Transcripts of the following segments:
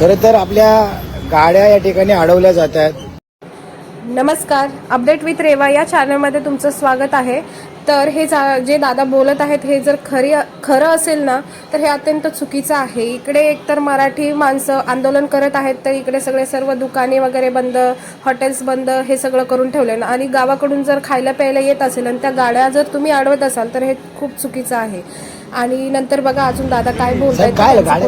खरं तर आपल्या गाड्या या ठिकाणी अडवल्या जात आहेत. नमस्कार. अपडेट विथ रेवा या चॅनलमध्ये तुमचं स्वागत आहे. तर हे जा जे दादा बोलत आहेत हे जर खरी खरं असेल ना तर हे अत्यंत चुकीचं आहे. इकडे एकतर मराठी माणसं आंदोलन करत आहेत तर इकडे सगळे सर्व दुकाने वगैरे बंद हॉटेल्स बंद हे सगळं करून ठेवले ना. आणि गावाकडून जर खायला प्यायला येत असेल आणि त्या गाड्या जर तुम्ही अडवत असाल तर हे खूप चुकीचं आहे. आणि नंतर बघा अजून दादा काय बोलतायत. साहेब, काय गाड्या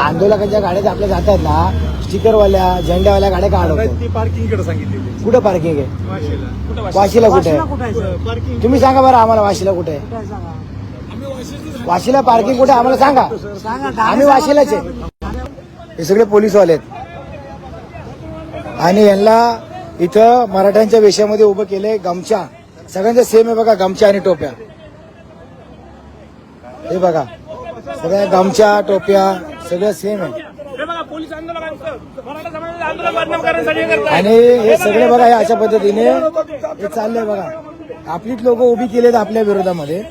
आंदोलकांच्या गाड्या आपल्या जातात ना. स्टिकरवाल्या झेंड्यावाल्या गाड्या का अडवतात ती पार्किंगकडे सांगितलेली कुठं पार्किंग आहे? वाशीला. वाशीला? कुठे आहे? पार्किंग. तुम्ही सांगा बरं आम्हाला वाशीला कुठे आहे. वाशीला पार्किंग कुठे आहे? आम्हाला सांगा. आम्ही वाशीलाच आहे. हे सगळे पोलीसवाले आहेत. आणि यांना इथं मराठ्यांच्या वेशामध्ये उभं केलंय गमछा. सगळ्यांचं सेम आहे बघा गमछा आणि टोप्या. हे बघा सगळ्या गमछा टोप्या सगळं सेम आहे. पोलीस आंदोलकांचं मराठा समाजाचं आंदोलन बदनाम करण्यासाठी करताय. आणि हे सगळे बघा हे अशा पद्धतीने हे चाललंय बघा. आपलीच लोक उभी केलेत आपल्या विरोधामध्ये.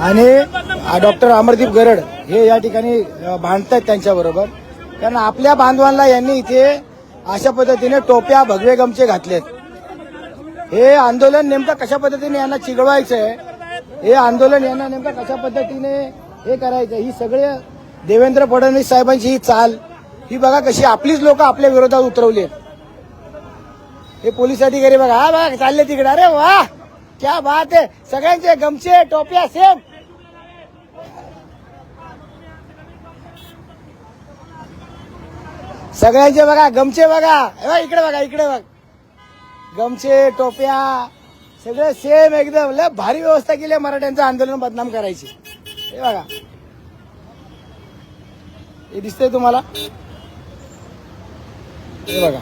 आणि डॉक्टर अमरदीप गरड हे या ठिकाणी अ, भांडतायत त्यांच्या बरोबर कारण आपल्या बांधवांना यांनी इथे अशा पद्धतीने टोप्या भगवे गमचे घातलेत. हे आंदोलन नेमकं कशा पद्धतीने यांना चिघळवायचं आहे हे आंदोलन यांना नेमकं कशा पद्धतीने हे करायचं ही सगळे देवेंद्र फडणवीस साहेबांची ही चाल ही बघा कशी आपलीच लोक आपल्या विरोधात उतरवली हे पोलीस अधिकारी बघा हा बघा चालले तिकडे अरे वा क्या बात आहे सगळ्यांचे गमचे टोप्या सेम. सगळ्यांचे बघा गमचे बघा हे बघा, इकडे बघा इकडे बघ. गमचे टोप्या सगळं सेम एकदम लय भारी व्यवस्था केली मराठ्यांचं आंदोलन बदनाम करायची. हे बघा. हे दिसतंय तुम्हाला? हे बघा.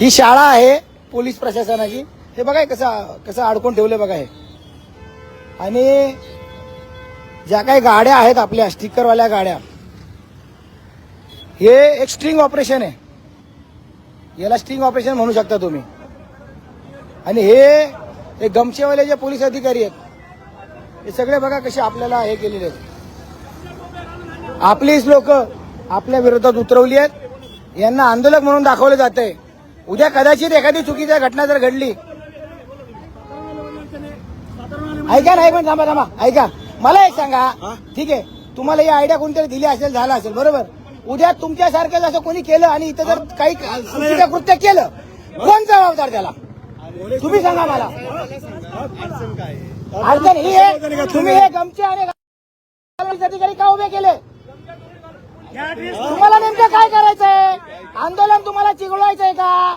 ही शाळा आहे पोलीस प्रशासनाची. हे बघा कसं कसं अडकून ठेवलंय बघा हे. आणि ज्या काही गाड्या आहेत आपल्या स्टिकरवाल्या गाड्या हे एक स्ट्रिंग ऑपरेशन आहे. याला स्ट्रिंग ऑपरेशन म्हणू शकता तुम्ही. आणि हे हे गमचेवाले जे पोलीस अधिकारी आहेत हे सगळे बघा कसे आपल्याला हे केलेले आहेत. आपलीच लोक आपल्या विरोधात उतरवली आहेत. यांना आंदोलक म्हणून दाखवलं जात आहे उद्या कदाचित एखादी चुकीची घटना जर घडली ऐका ना एक मिनिट थांबा थांबा. ऐका. मला एक सांगा. ठीक आहे. तुम्हाला ही आयडिया कोणतरी दिली असेल झाला असेल. बरोबर? उद्या तुमच्यासारखं जसं कोणी केलं आणि इथं जर काही चुकीचं कृत्य केलं कोण जबाबदार त्याला? तुम्ही सांगा मला. अडचण ही आहे. तुम्ही हे गमचे आणि अधिकारी का उभे केले? तुम्हाला नेमकं काय करायचंय? आंदोलन तुम्हाला चिघळवायचंय का?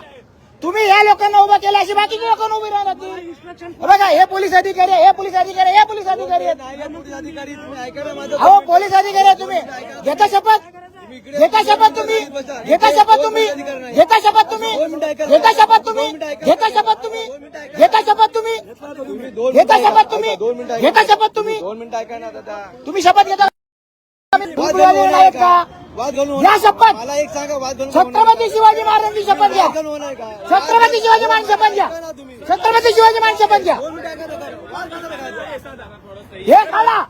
तुम्ही या लोकांना उभं केलं अशी बाकीची लोक उभी राहतील बघा हे पोलीस अधिकारी आहे, हे पोलीस अधिकारी आहे, हे पोलीस अधिकारी आहेत. अहो पोलीस अधिकारी आहे तुम्ही. घेता शपथ? घेता शपथ तुम्ही? घेता शपथ तुम्ही? घेता शपथ तुम्ही? घेता शपथ तुम्ही? घेता शपथ तुम्ही? घेता शपथ तुम्ही? घेता शपथ तुम्ही? घेता शपध तुम्ही? तुम्ही शपथ घेता घ्या शपथ. मला एक सांगा वाद घालून छत्रपती शिवाजी महाराजांची शपथ घ्या. छत्रपती शिवाजी महाराज शपथ घ्या. छत्रपती शिवाजी महाराज शपथ घ्या. हे काढा.